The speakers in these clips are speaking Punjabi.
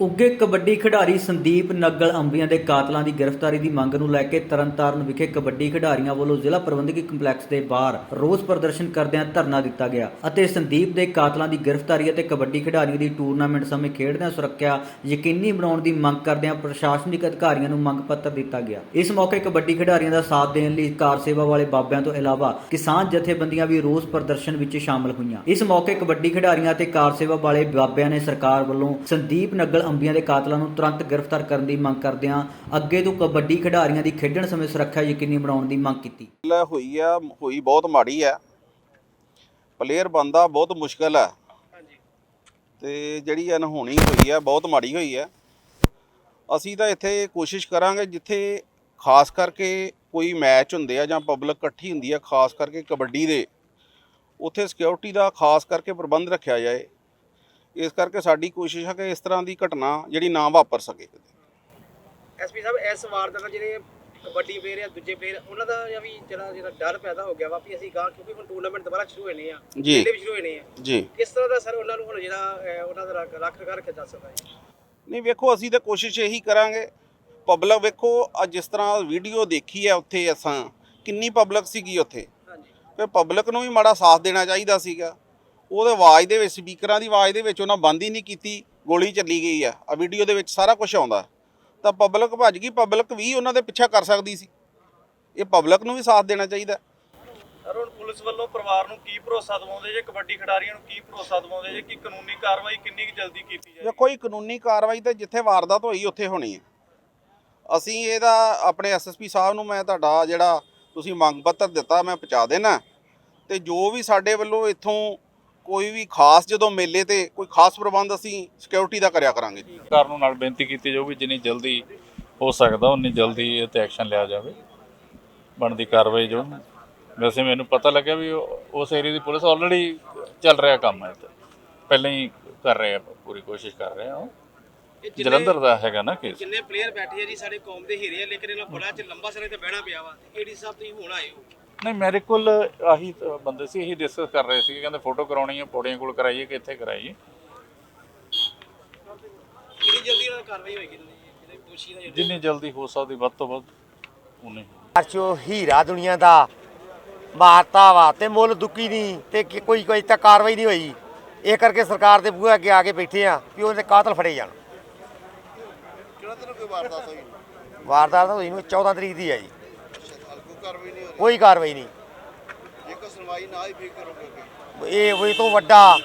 ਉੱਗੇ ਕਬੱਡੀ ਖਿਡਾਰੀ ਸੰਦੀਪ ਨੱਗਲ ਅੰਬੀਆਂ ਦੇ ਕਾਤਲਾਂ ਦੀ ਗ੍ਰਿਫਤਾਰੀ ਦੀ ਮੰਗ ਨੂੰ ਲੈ ਕੇ ਤਰਨਤਾਰਨ ਵਿਖੇ ਕਬੱਡੀ ਖਿਡਾਰੀਆਂ ਵੱਲੋਂ ਜ਼ਿਲ੍ਹਾ ਪ੍ਰਬੰਧਕੀ ਕੰਪਲੈਕਸ ਦੇ ਬਾਹਰ ਰੋਸ ਪ੍ਰਦਰਸ਼ਨ ਕਰਦਿਆਂ ਧਰਨਾ ਦਿੱਤਾ ਗਿਆ ਅਤੇ ਸੰਦੀਪ ਦੇ ਕਾਤਲਾਂ ਦੀ ਗ੍ਰਿਫਤਾਰੀ ਅਤੇ ਕਬੱਡੀ ਖਿਡਾਰੀਆਂ ਦੀ ਟੂਰਨਾਮੈਂਟ ਸਮੇਂ ਖੇਡਦਿਆਂ ਸੁਰੱਖਿਆ ਯਕੀਨੀ ਬਣਾਉਣ ਦੀ ਮੰਗ ਕਰਦਿਆਂ ਪ੍ਰਸ਼ਾਸਨਿਕ ਅਧਿਕਾਰੀਆਂ ਨੂੰ ਮੰਗ ਪੱਤਰ ਦਿੱਤਾ ਗਿਆ। ਇਸ ਮੌਕੇ ਕਬੱਡੀ ਖਿਡਾਰੀਆਂ ਦਾ ਸਾਥ ਦੇਣ ਲਈ ਕਾਰ ਸੇਵਾ ਵਾਲੇ ਬਾਬਿਆਂ ਤੋਂ ਇਲਾਵਾ ਕਿਸਾਨ ਜਥੇਬੰਦੀਆਂ ਵੀ ਰੋਸ ਪ੍ਰਦਰਸ਼ਨ ਵਿੱਚ ਸ਼ਾਮਲ ਹੋਈਆਂ। ਇਸ ਮੌਕੇ ਕਬੱਡੀ ਖਿਡਾਰੀਆਂ ਅਤੇ ਕਾਰ ਸੇਵਾ ਵਾਲੇ ਬਾਬਿਆਂ ਨੇ ਸਰਕਾਰ ਵੱਲੋਂ ਸੰਦੀਪ ਨੱਗਲ ਅੰਬੀਆਂ ਦੇ ਕਾਤਲਾਂ ਨੂੰ ਤੁਰੰਤ ਗ੍ਰਿਫਤਾਰ ਕਰਨ ਦੀ ਮੰਗ ਕਰਦਿਆਂ ਅੱਗੇ ਤੋਂ ਕਬੱਡੀ ਖਿਡਾਰੀਆਂ ਦੀ ਖੇਡਣ ਸਮੇਂ ਸੁਰੱਖਿਆ ਯਕੀਨੀ ਬਣਾਉਣ ਦੀ ਮੰਗ ਕੀਤੀ। ਲੈ ਹੋਈ ਆ, ਹੋਈ ਬਹੁਤ ਮਾੜੀ ਆ। ਪਲੇਅਰ ਬੰਦਾ ਬਹੁਤ ਮੁਸ਼ਕਲ ਆ। ਤੇ ਜਿਹੜੀ ਅਨਹੋਣੀ ਹੋਈ ਆ, ਬਹੁਤ ਮਾੜੀ ਹੋਈ ਆ। ਅਸੀਂ ਤਾਂ ਇੱਥੇ ਕੋਸ਼ਿਸ਼ ਕਰਾਂਗੇ ਜਿੱਥੇ ਖਾਸ ਕਰਕੇ ਕੋਈ ਮੈਚ ਹੁੰਦੇ ਆ ਜਾਂ ਪਬਲਿਕ ਇਕੱਠੀ ਹੁੰਦੀ ਆ, ਖਾਸ ਕਰਕੇ ਕਬੱਡੀ ਦੇ, ਉੱਥੇ ਸਿਕਿਉਰਿਟੀ ਦਾ ਖਾਸ ਕਰਕੇ ਪ੍ਰਬੰਧ ਰੱਖਿਆ ਜਾਏ। ਇਸ ਕਰਕੇ ਸਾਡੀ ਕੋਸ਼ਿਸ਼ ਹੈ ਕਿ ਇਸ ਤਰ੍ਹਾਂ ਦੀ ਘਟਨਾ ਜਿਹੜੀ ਨਾ ਵਾਪਰ ਸਕੇ ਐਸਪੀ ਸਾਹਿਬ ਇਸ ਵਾਰ ਦਾ ਜਿਹੜੇ ਕਬੱਡੀ ਪਲੇਅਰ ਆ ਦੂਜੇ ਪਲੇਅਰ ਉਹਨਾਂ ਦਾ ਜਾਂ ਵੀ ਜਿਹੜਾ ਜਿਹੜਾ ਡਰ ਪੈਦਾ ਹੋ ਗਿਆ ਵਾ ਵੀ ਅਸੀਂ ਗਾਂ ਕਿਉਂਕਿ ਹੁਣ ਟੂਰਨਾਮੈਂਟ ਦੁਬਾਰਾ ਸ਼ੁਰੂ ਹੋਣੇ ਆ ਜੀ। ਮੇਲੇ ਵੀ ਸ਼ੁਰੂ ਹੋਣੇ ਆ। ਜੀ। ਕਿਸ ਤਰ੍ਹਾਂ ਦਾ ਸਰ ਉਹਨਾਂ ਨੂੰ ਹੁਣ ਜਿਹੜਾ ਉਹਨਾਂ ਦਾ ਰੱਖ ਰੱਖ ਰਖਾ ਰੱਖਿਆ ਜਾ ਸਕਦਾ ਹੈ? ਨਹੀਂ ਵੇਖੋ ਅਸੀਂ ਤਾਂ ਕੋਸ਼ਿਸ਼ ਇਹੀ ਕਰਾਂਗੇ। ਪਬਲਿਕ ਵੇਖੋ ਅੱਜ ਜਿਸ ਤਰ੍ਹਾਂ ਵੀਡੀਓ ਦੇਖੀ ਹੈ ਉੱਥੇ ਅਸਾਂ ਕਿੰਨੀ ਪਬਲਿਕ ਸੀਗੀ ਉੱਥੇ। ਹਾਂਜੀ। ਤੇ ਪਬਲਿਕ ਨੂੰ ਵੀ ਮਾੜਾ ਸਾਥ ਦੇਣਾ ਚਾਹੀਦਾ ਸੀਗਾ। ਉਹਦੇ ਆਵਾਜ਼ ਦੇ ਵਿੱਚ ਸਪੀਕਰਾਂ ਦੀ ਆਵਾਜ਼ ਦੇ ਵਿੱਚ ਉਹਨਾਂ ਬੰਦ ਹੀ ਨਹੀਂ ਕੀਤੀ ਗੋਲੀ ਚੱਲੀ ਗਈ ਆ। ਆ ਵੀਡੀਓ ਦੇ ਵਿੱਚ ਸਾਰਾ ਕੁਝ ਆਉਂਦਾ। ਤਾਂ ਪਬਲਿਕ ਭੱਜ ਗਈ ਪਬਲਿਕ ਵੀ ਉਹਨਾਂ ਦੇ ਪਿੱਛਾ ਕਰ ਸਕਦੀ ਸੀ। ਇਹ ਪਬਲਿਕ ਨੂੰ ਵੀ ਸਾਥ ਦੇਣਾ ਚਾਹੀਦਾ। ਸਰ ਹੁਣ ਪੁਲਿਸ ਵੱਲੋਂ ਪਰਿਵਾਰ ਨੂੰ ਕੀ ਭਰੋਸਾ ਦਿਵਾਉਂਦੇ ਜੇ ਕਬੱਡੀ ਖਿਡਾਰੀਆਂ ਨੂੰ ਕੀ ਭਰੋਸਾ ਦਿਵਾਉਂਦੇ ਜੇ ਕਿ ਕਾਨੂੰਨੀ ਕਾਰਵਾਈ ਕਿੰਨੀ ਕੁ ਜਲਦੀ ਕੀਤੀ ਜਾਏ? ਦੇਖੋ ਇਹ ਕਾਨੂੰਨੀ ਕਾਰਵਾਈ ਤੇ ਜਿੱਥੇ ਵਾਰਦਾਤ ਹੋਈ ਉੱਥੇ ਹੋਣੀ ਹੈ। ਅਸੀਂ ਇਹਦਾ ਆਪਣੇ ਐਸਐਸਪੀ ਸਾਹਿਬ ਨੂੰ ਮੈਂ ਤੁਹਾਡਾ ਜਿਹੜਾ ਤੁਸੀਂ ਮੰਗ ਪੱਤਰ ਦਿੱਤਾ ਮੈਂ ਪਹੁੰਚਾ ਦੇਣਾ। ਤੇ ਜੋ ਵੀ ਸਾਡੇ ਵੱਲੋਂ ਇੱਥੋਂ ਕੋਈ ਵੀ ਖਾਸ ਜਦੋਂ ਮੇਲੇ ਤੇ ਕੋਈ ਖਾਸ ਪ੍ਰਬੰਧ ਅਸੀਂ ਸਿਕਿਉਰਿਟੀ ਦਾ ਕਰਿਆ ਕਰਾਂਗੇ ਜੀ। ਸਰਕਾਰ ਨੂੰ ਨਾਲ ਬੇਨਤੀ ਕੀਤੀ ਜਾਊਗੀ ਜਿੰਨੀ ਜਲਦੀ ਹੋ ਸਕਦਾ ਉਨੀ ਜਲਦੀ ਇਹ ਤੇ ਐਕਸ਼ਨ ਲਿਆ ਜਾਵੇ। ਬਣਦੀ ਕਾਰਵਾਈ ਜੋ ਵੈਸੇ ਮੈਨੂੰ ਪਤਾ ਲੱਗਿਆ ਵੀ ਉਸ ਏਰੀਆ ਦੀ ਪੁਲਿਸ ਆਲਰੇਡੀ ਚੱਲ ਰਿਹਾ ਕੰਮ ਹੈ ਤੇ ਪਹਿਲਾਂ ਹੀ ਕਰ ਰਹੇ ਆ ਪੂਰੀ ਕੋਸ਼ਿਸ਼ ਕਰ ਰਹੇ ਆ ਜਲੰਧਰ ਦਾ ਹੈਗਾ ਨਾ ਕੇਸ ਜਿੰਨੇ ਪਲੇਅਰ ਬੈਠੇ ਆ ਜੀ ਸਾਡੇ ਕੌਮ ਦੇ ਹੀਰੇ ਆ ਲੇਕਿਨ ਇਹਨਾਂ ਬੜਾ ਚ ਲੰਬਾ ਸਮੇਂ ਤੇ ਬਹਿਣਾ ਪਿਆ ਵਾ। ਏਡੀ ਸਾਹਿਬ ਤੁਸੀਂ ਹੁਣ ਆਏ ਹੋ। ਨਹੀਂ ਮੇਰੇ ਕੋਲ ਆਹੀ ਬੰਦੇ ਸੀ ਇਹੀ ਡਿਸਕਸ ਕਰ ਰਹੇ ਸੀ ਕਹਿੰਦੇ ਫੋਟੋ ਕਰਾਉਣੀ ਹੈ ਪੌੜੀਆਂ ਕੋਲ ਕਰਾਈਏ ਕਿ ਇੱਥੇ ਕਰਾਈਏ। ਕਿੰਨੀ ਜਲਦੀ ਇਹਨਾਂ ਦੀ ਕਾਰਵਾਈ ਹੋਏਗੀ ਜਿਹੜੇ ਦੋਸ਼ੀ ਦਾ ਜਿਹੜਾ ਜਿੰਨੀ ਜਲਦੀ ਹੋ ਸਕਦੀ ਵੱਧ ਤੋਂ ਵੱਧ ਉਨੀ। ਅਰਚੋ ਹੀਰਾ ਦੁਨੀਆ ਦਾ ਮਾਰਤਾ ਵਾ ਤੇ ਮੁੱਲ ਦੁੱਕੀ ਨਹੀਂ ਤੇ ਕਿ- ਕੋਈ ਕੋਈ ਤਾਂ ਕਾਰਵਾਈ ਨਹੀਂ ਹੋਈ। ਇਹ ਕਰਕੇ ਸਰਕਾਰ ਦੇ ਬੂਹੇ ਅੱਗੇ ਆ ਕੇ ਬੈਠੇ ਆ ਕਿ ਉਹਦੇ ਕਾਤਲ ਫੜੇ ਜਾਣ। ਕਿਹੜਾ ਤੈਨੂੰ ਕੋਈ ਵਾਰਦਾਤ ਹੋਈ? ਵਾਰਦਾਤ ਹੋਈ ਨੂੰ 14 ਤਰੀਕ ਦੀ ਹੈ ਜੀ। ਕਾਰਵਾਈ ਨਹੀਂ ਹੋ ਕੋਈ ਕਾਰਵਾਈ ਨਹੀਂ। ਜੇਕਰ ਸੁਣਵਾਈ ਨਾ ਹੀ ਵੀ ਕਰੋਗੇ। ਇਹ ਇਹ ਤੋਂ ਵੱਡਾ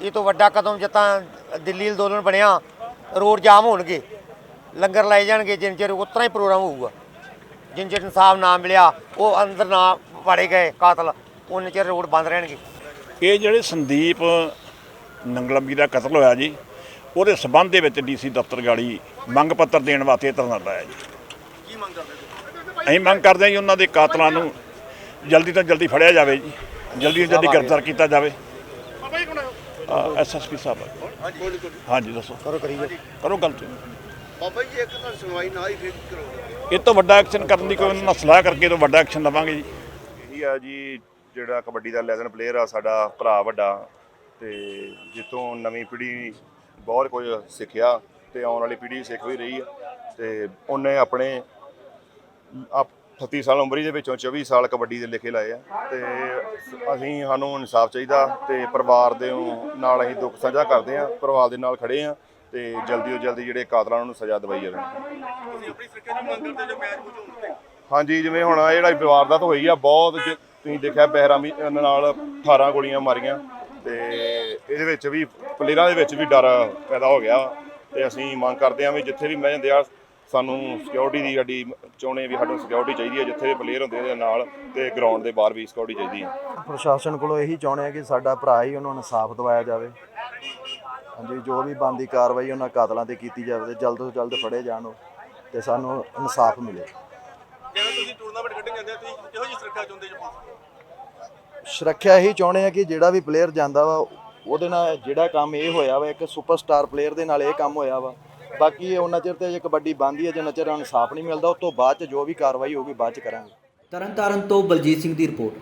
ਇਹ ਤੋਂ ਵੱਡਾ ਕਦਮ ਜਤਾਂ ਦਿੱਲੀ ਅੰਦੋਲਨ ਬਣਿਆ ਰੋਡ ਜਾਮ ਹੋਣਗੇ। ਲੰਗਰ ਲਾਏ ਜਾਣਗੇ ਜਿੰਨ ਚਿਰ ਉਤਰਾ ਹੀ ਪ੍ਰੋਗਰਾਮ ਹੋਊਗਾ। ਜਿੰਨ ਚਿਰ ਇਨਸਾਫ ਨਾ ਮਿਲਿਆ ਉਹ ਅੰਦਰ ਨਾ ਵੜੇ ਗਏ ਕਾਤਲ ਉਨ ਚਿਰ ਰੋਡ ਬੰਦ ਰਹਿਣਗੇ। ਇਹ ਜਿਹੜੇ ਸੰਦੀਪ ਨੰਗਲੰਬੀ ਦਾ ਕਤਲ ਹੋਇਆ ਜੀ ਉਹਦੇ ਸਬੰਧ ਦੇ ਵਿੱਚ ਡੀਸੀ ਦਫ਼ਤਰ ਗਾੜੀ ਮੰਗ ਪੱਤਰ ਦੇਣ ਵਾਸਤੇ ਧਰਨਾ ਲਾਇਆ ਜੀ। ਕੀ ਮੰਗ ਕਰਦੇ ਅਸੀਂ ਮੰਗ ਕਰਦੇ ਹਾਂ ਜੀ ਉਹਨਾਂ ਦੇ ਕਾਤਲਾਂ ਨੂੰ ਜਲਦੀ ਤੋਂ ਜਲਦੀ ਫੜਿਆ ਜਾਵੇ ਜੀ। ਜਲਦੀ ਤੋਂ ਜਲਦੀ ਗ੍ਰਿਫਤਾਰ ਕੀਤਾ ਜਾਵੇ। ਐਸਐਸਪੀ ਸਾਹਿਬ ਹਾਂਜੀ ਦੱਸੋ। ਕਰੋ ਕਰੀਏ ਕਰੋ ਗੱਲ ਤੇ ਬਾਬਾ ਜੀ ਜੇਕਰ ਤੁਹਾਡੀ ਸੁਣਵਾਈ ਨਾ ਹੀ ਫਿਰ ਕਰੋਗੇ ਇਹ ਤੋਂ ਵੱਡਾ ਐਕਸ਼ਨ ਕਰਨ ਦੀ ਕੋਈ ਉਹਨਾਂ ਨਾਲ ਸਲਾਹ ਕਰਕੇ ਤੋਂ ਵੱਡਾ ਐਕਸ਼ਨ ਲਵਾਂਗੇ ਜੀ। ਇਹੀ ਆ ਜੀ ਜਿਹੜਾ ਕਬੱਡੀ ਦਾ ਲੈਜੈਂਡ ਪਲੇਅਰ ਆ ਸਾਡਾ ਭਰਾ ਵੱਡਾ ਤੇ ਜਿੱਥੋਂ ਨਵੀਂ ਪੀੜ੍ਹੀ ਬਹੁਤ ਕੁਝ ਸਿੱਖਿਆ ਤੇ ਆਉਣ ਵਾਲੀ ਪੀੜ੍ਹੀ ਸਿੱਖ ਵੀ ਰਹੀ ਆ ਤੇ ਉਹਨੇ ਆਪਣੇ ਆਪ 38 ਸਾਲ ਉਮਰੀ ਦੇ ਵਿੱਚੋਂ 24 ਸਾਲ ਕਬੱਡੀ ਦੇ ਲਿਖੇ ਲਾਏ ਆ ਤੇ ਅਸੀਂ ਸਾਨੂੰ ਇਨਸਾਫ ਚਾਹੀਦਾ ਤੇ ਪਰਿਵਾਰ ਦੇ ਨਾਲ ਅਸੀਂ ਦੁੱਖ ਸਾਂਝਾ ਕਰਦੇ ਆ ਪਰਿਵਾਰ ਦੇ ਨਾਲ ਖੜੇ ਆ ਤੇ ਜਲਦੀ ਤੋਂ ਜਲਦੀ ਜਿਹੜੇ ਕਾਤਲਾਂ ਨੂੰ ਸਜ਼ਾ ਦਵਾਈ ਜਾਵੇ। ਤੁਸੀਂ ਆਪਣੀ ਸੁਰੱਖਿਆ ਦੀ ਮੰਗ ਕਰਦੇ ਜੋ ਮੈਚ ਹੋਣ ਤੇ? ਹਾਂਜੀ ਜਿਵੇਂ ਹੁਣ ਆਹ ਜਿਹੜਾ ਵਾਰਦਾਤ ਹੋਈ ਆ ਬਹੁਤ ਤੁਸੀਂ ਦੇਖਿਆ ਬਹਿਰਾਮੀ ਨਾਲ 18 ਗੋਲੀਆਂ ਮਾਰੀਆਂ ਤੇ ਇਹਦੇ ਵਿੱਚ ਵੀ ਪਲੇਅਰਾਂ ਦੇ ਵਿੱਚ ਵੀ ਡਰ ਪੈਦਾ ਹੋ ਗਿਆ ਤੇ ਅਸੀਂ ਮੰਗ ਕਰਦੇ ਹਾਂ ਵੀ ਜਿੱਥੇ ਵੀ ਮੈਂ ਜਾਂਦੇ ਆ ਸਾਨੂੰ ਸਿਕਿਉਰਿਟੀ ਦੀ ਸਾਡੀ ਚਾਹੁੰਦੇ ਵੀ ਸਾਨੂੰ ਸਿਕਿਉਰਿਟੀ ਚਾਹੀਦੀ ਹੈ ਜਿੱਥੇ ਵੀ ਪਲੇਅਰ ਹੁੰਦੇ ਉਹਦੇ ਨਾਲ ਤੇ ਗਰਾਊਂਡ ਦੇ ਬਾਹਰ ਵੀ ਸਿਕਿਉਰਿਟੀ ਚਾਹੀਦੀ ਹੈ। ਪ੍ਰਸ਼ਾਸਨ ਕੋਲੋਂ ਇਹੀ ਚਾਹੁੰਦੇ ਆ ਕਿ ਸਾਡਾ ਭਰਾ ਹੀ ਉਹਨਾਂ ਨੂੰ ਇਨਸਾਫ ਦਿਵਾਇਆ ਜਾਵੇ। ਹਾਂਜੀ ਜੋ ਵੀ ਬੰਦੀ ਕਾਰਵਾਈ ਉਹਨਾਂ ਕਾਤਲਾਂ ਤੇ ਕੀਤੀ ਜਾਵੇ ਤੇ ਜਲਦ ਤੋਂ ਜਲਦ ਫੜੇ ਜਾਣ ਉਹ ਤੇ ਸਾਨੂੰ ਇਨਸਾਫ ਮਿਲੇ। ਜਿਵੇਂ ਤੁਸੀਂ ਟੂਰਨਾਮੈਂਟ ਕੱਢਣ ਜਾਂਦੇ ਆ ਤੁਸੀਂ ਕਿਹੋ ਜਿਹੀ ਸੁਰੱਖਿਆ ਚਾਹੁੰਦੇ ਜੀ ਸੁਰੱਖਿਆ ਇਹੀ ਚਾਹੁੰਦੇ ਆ ਕਿ ਜਿਹੜਾ ਵੀ ਪਲੇਅਰ ਜਾਂਦਾ ਵਾ ਉਹਦੇ ਨਾਲ ਜਿਹੜਾ ਕੰਮ ਇਹ ਹੋਇਆ ਵਾ ਇੱਕ ਸੁਪਰਸਟਾਰ ਪਲੇਅਰ ਦੇ ਨਾਲ ਇਹ ਕੰਮ ਹੋਇਆ ਵਾ ਬਾਕੀ ਉਹਨਾਂ ਚਿਰ ਤੇ ਜੇ ਕਬੱਡੀ ਬੰਦੀ ਹੈ ਜਿੰਨਾ ਚਿਰ ਇਨਸਾਫ ਨਹੀਂ ਮਿਲਦਾ, ਉਸ ਤੋਂ ਬਾਅਦ ਚ ਜੋ ਵੀ ਕਾਰਵਾਈ ਹੋਊਗੀ, ਬਾਅਦ ਚ ਕਰਾਂਗੇ। ਤਰਨਤਾਰਨ ਤੋਂ ਬਲਜੀਤ ਸਿੰਘ ਦੀ ਰਿਪੋਰਟ।